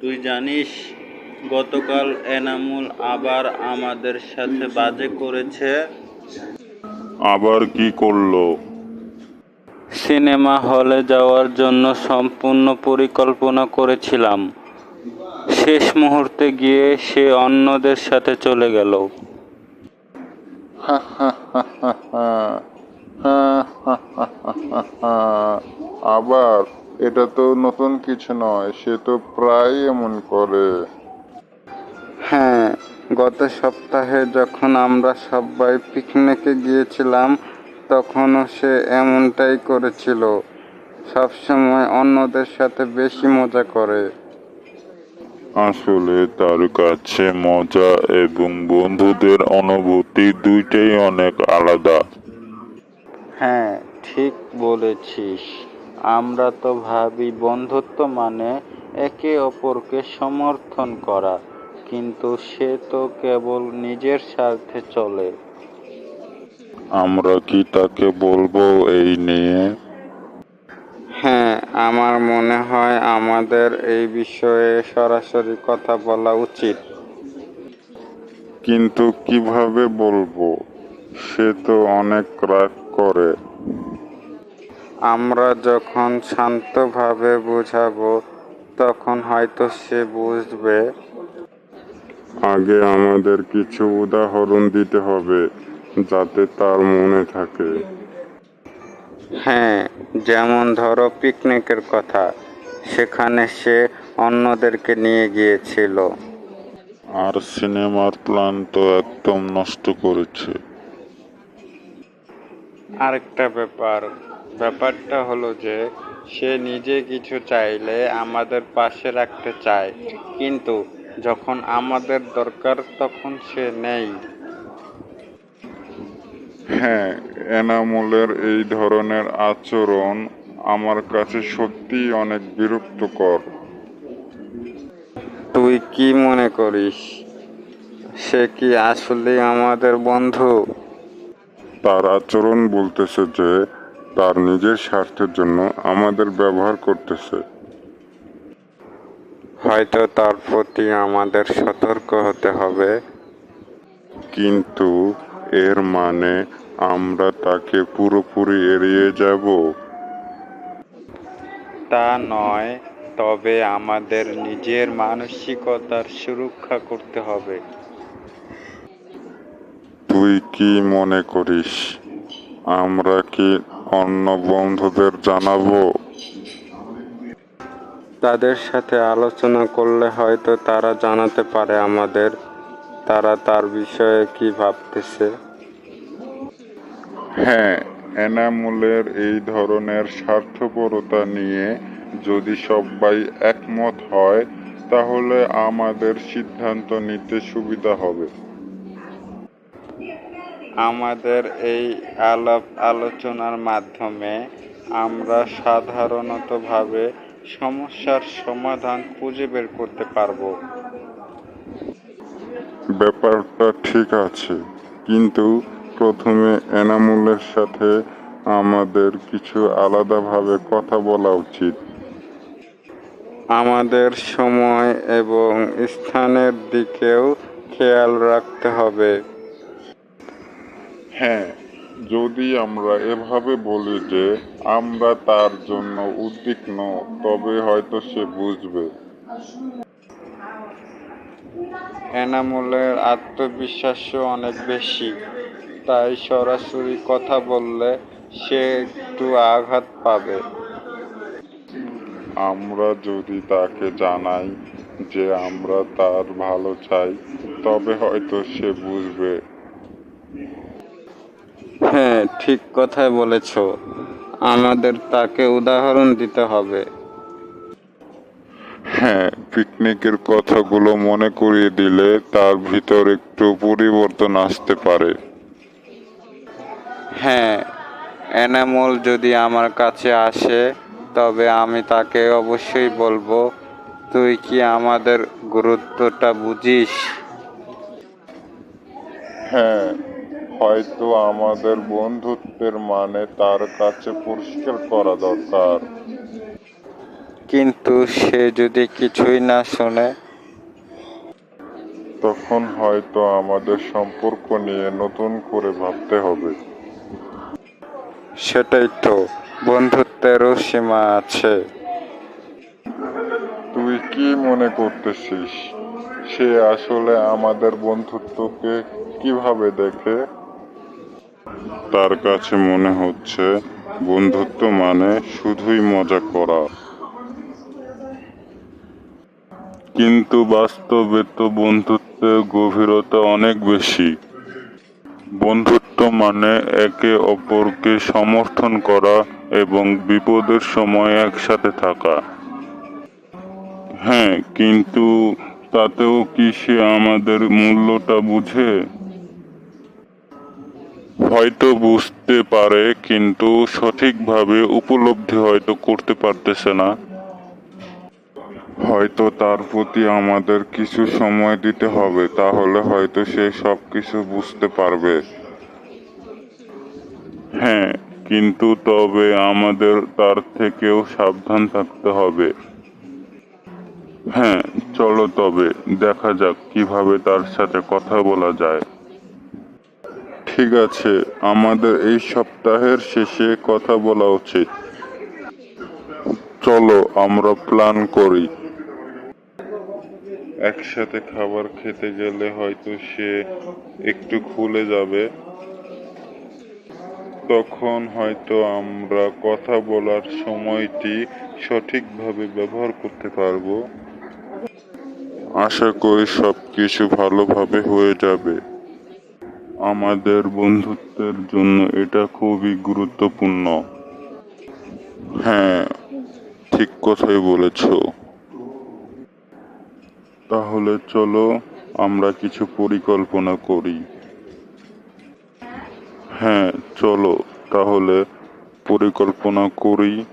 তুই জানিস গতকাল এনামুল আবার আমাদের সাথে বাজে করেছে আবার কি করল সিনেমা হলে যাওয়ার জন্য সম্পূর্ণ পরিকল্পনা করেছিলাম শেষ মুহূর্তে গিয়ে সে অন্যদের সাথে চলে গেল আবার এটা তো নতুন কিছু নয় সে তো প্রায় এমন করে। হ্যাঁ গত সপ্তাহে যখন আমরা সবাই পিকনিকে গিয়েছিলাম তখনও সে এমনটাই করেছিল। সবসময় অন্যদের সাথে বেশি মজা করে। আসলে তার কাছে মজা এবং বন্ধুদের অনুভূতি দুইটাই অনেক আলাদা। হ্যাঁ ঠিক বলেছিস। আমরা তো ভাবি বন্ধুত্ব মানে একে অপরকে সমর্থন করা কিন্তু সে তো কেবল নিজের স্বার্থে চলে। আমরা কি তাকে বলব এই নিয়ে? হ্যাঁ আমার মনে হয় আমাদের এই বিষয়ে সরাসরি কথা বলা উচিত। কিন্তু কীভাবে বলব? সে তো অনেক রাগ করে। আমরা যখন শান্তভাবে বোঝাবো তখন হয়তো সে বুঝবে। আগে আমাদের কিছু উদাহরণ দিতে হবে যাতে তার মনে থাকে। হ্যাঁ যেমন ধরো পিকনিকের কথা সেখানে সে অন্যদেরকে নিয়ে গিয়েছিল। আর সিনেমার প্ল্যান তো একদম নষ্ট করেছে। আরেকটা ব্যাপার ব্যাপারটা হলো যে সে নিজে কিছু চাইলে আমাদের পাশে রাখতে চায় কিন্তু যখন আমাদের দরকার তখন সে নেই। হ্যাঁ এনামুলের এই ধরনের আচরণ আমার কাছে সত্যিই অনেক বিরক্তকর। তুই কি মনে করিস? সে কি আসলে আমাদের বন্ধু? তার আচরণ বলতেছে যে তার নিজের স্বার্থের জন্য আমাদের ব্যবহার করতেছে। হয়তো তার প্রতি আমাদের সতর্ক হতে হবে। কিন্তু এর মানে আমরা তাকে পুরোপুরি এড়িয়ে যাব। তা নয় তবে আমাদের নিজের মানসিকতার সুরক্ষা করতে হবে। তুই কি মনে করিস আমরা কি অন্য বন্ধুদের জানাব। তাদের সাথে আলোচনা করলে হয়তো তারা জানাতে পারে আমাদের তারা তার বিষয়ে কি ভাবতেছে। হ্যাঁ এনামুলের এই ধরনের স্বার্থপরতা নিয়ে যদি সবাই একমত হয় তাহলে আমাদের সিদ্ধান্ত নিতে সুবিধা হবে। আমাদের এই আলাপ আলোচনার মাধ্যমে আমরা সাধারণতভাবে সমস্যার সমাধান খুঁজে বের করতে পারব। ব্যাপারটা ঠিক আছে কিন্তু প্রথমে এনামুলের সাথে আমাদের কিছু আলাদাভাবে কথা বলা উচিত। আমাদের সময় এবং স্থানের দিকেও খেয়াল রাখতে হবে। হ্যাঁ যদি আমরা এভাবে বলি যে আমরা তার জন্য উদ্বিগ্ন, তবে হয়তো সে বুঝবে। এনামুলের আত্মবিশ্বাসও অনেক বেশি, তাই সরাসরি কথা বললে সে একটু আঘাত পাবে। আমরা যদি তাকে জানাই যে আমরা তার ভালো চাই, তবে হয়তো সে বুঝবে। হ্যাঁ ঠিক কথাই বলেছ। আমাদের তাকে উদাহরণ দিতে হবে। হ্যাঁ পিকনিকের কথাগুলো মনে করিয়ে দিলে তার ভিতর একটু পরিবর্তন আসতে পারে। হ্যাঁ এনামল যদি আমার কাছে আসে তবে আমি তাকে অবশ্যই বলব তুই কি আমাদের গুরুত্বটা বুঝিস? হ্যাঁ হয়তো আমাদের বন্ধুত্বের মানে তার কাছে পরিষ্কার করা দরকার। কিন্তু সে যদি কিছুই না শোনে? তখন হয়তো আমাদের সম্পর্ক নিয়ে নতুন করে ভাবতে হবে। সেটাই তো বন্ধুত্বেরও সীমা আছে। তুই কি মনে করতেছিস? সে আসলে আমাদের বন্ধুত্বকে কীভাবে দেখে? তার কাছে মনে হচ্ছে বন্ধুত্ব মানে শুধুই মজা করা। কিন্তু বাস্তবে তো বন্ধুত্বের গভীরতা অনেক বেশি। বন্ধুত্ব মানে একে অপরকে সমর্থন করা এবং বিপদের সময় একসাথে থাকা। হ্যাঁ কিন্তু তাতেও কি সে আমাদের মূল্যটা বুঝে? হয়তো বুঝতে পারে, কিন্তু সঠিকভাবে উপলব্ধি হয়তো করতে পারতেছে না। হয়তো তার প্রতি আমাদের কিছু সময় দিতে হবে, তাহলে হয়তো সে সব কিছু বুঝতে পারবে। হ্যাঁ কিন্তু তবে আমাদের তার থেকেও সাবধান থাকতে হবে। হ্যাঁ চলো তবে, দেখা যাক কীভাবে তার সাথে কথা বলা যায়। ঠিক আছে, আমাদের এই সপ্তাহের শেষে কথা বলা উচিত। চলো, আমরা প্ল্যান করি। একসাথে খাবার খেতে গেলে হয়তো সে একটু খুলে যাবে। তখন হয়তো আমরা কথা বলার সময়টি সঠিকভাবে ব্যবহার করতে পারব। আশা করি সব কিছু ভালোভাবে হয়ে যাবে। আমাদের বন্ধুত্বের জন্য এটা খুবই গুরুত্বপূর্ণ। হ্যাঁ ঠিক কথাই বলেছ। তাহলে চলো আমরা কিছু পরিকল্পনা করি। হ্যাঁ চলো তাহলে পরিকল্পনা করি।